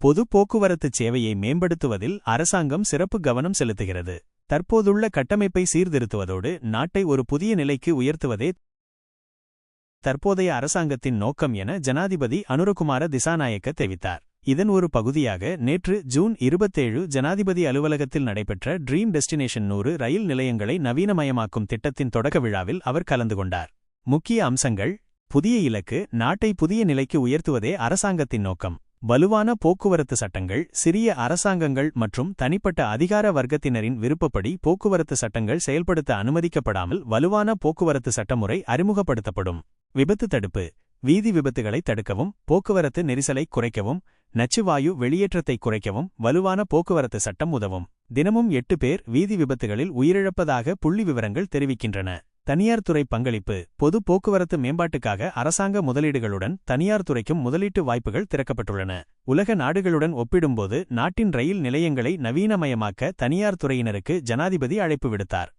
பொது போக்குவரத்து சேவையை மேம்படுத்துவதில் அரசாங்கம் சிறப்பு கவனம் செலுத்துகிறது. தற்போதுள்ள கட்டமைப்பை சீர்திருத்துவதோடு நாட்டை ஒரு புதிய நிலைக்கு உயர்த்துவதே தற்போதைய அரசாங்கத்தின் நோக்கம் என ஜனாதிபதி அனுரகுமார திசாநாயக்க தெரிவித்தார். இதன் ஒரு பகுதியாக நேற்று ஜூன் இருபத்தேழு ஜனாதிபதி அலுவலகத்தில் நடைபெற்ற ட்ரீம் டெஸ்டினேஷன் நூறு ரயில் நிலையங்களை நவீனமயமாக்கும் திட்டத்தின் தொடக்க விழாவில் அவர் கலந்து கொண்டார். முக்கிய அம்சங்கள் புதிய இலக்கு நாட்டை புதிய நிலைக்கு உயர்த்துவதே அரசாங்கத்தின் நோக்கம். வலுவான போக்குவரத்து சட்டங்கள் சிறிய அரசாங்கங்கள் மற்றும் தனிப்பட்ட அதிகார வர்க்கத்தினரின் விருப்பப்படி போக்குவரத்து சட்டங்கள் செயல்படுத்த அனுமதிக்கப்படாமல் வலுவான போக்குவரத்து சட்டமுறை அறிமுகப்படுத்தப்படும். விபத்து தடுப்பு. வீதி விபத்துகளை தடுக்கவும் போக்குவரத்து நெரிசலை குறைக்கவும் நச்சுவாயு வெளியேற்றத்தை குறைக்கவும் வலுவான போக்குவரத்து சட்டம் உதவும். தினமும் எட்டு பேர் வீதி விபத்துகளில் உயிரிழப்பதாக புள்ளி விவரங்கள் தெரிவிக்கின்றன. தனியார் துறை பங்களிப்பு பொது போக்குவரத்து மேம்பாட்டுக்காக அரசாங்க முதலீடுகளுடன் தனியார் துறைக்கும் முதலீட்டு வாய்ப்புகள் திறக்கப்பட்டுள்ளன. உலக நாடுகளுடன் ஒப்பிடும்போது நாட்டின் ரயில் நிலையங்களை நவீனமயமாக்க தனியார் துறையினருக்கு ஜனாதிபதி அழைப்பு விடுத்தார்.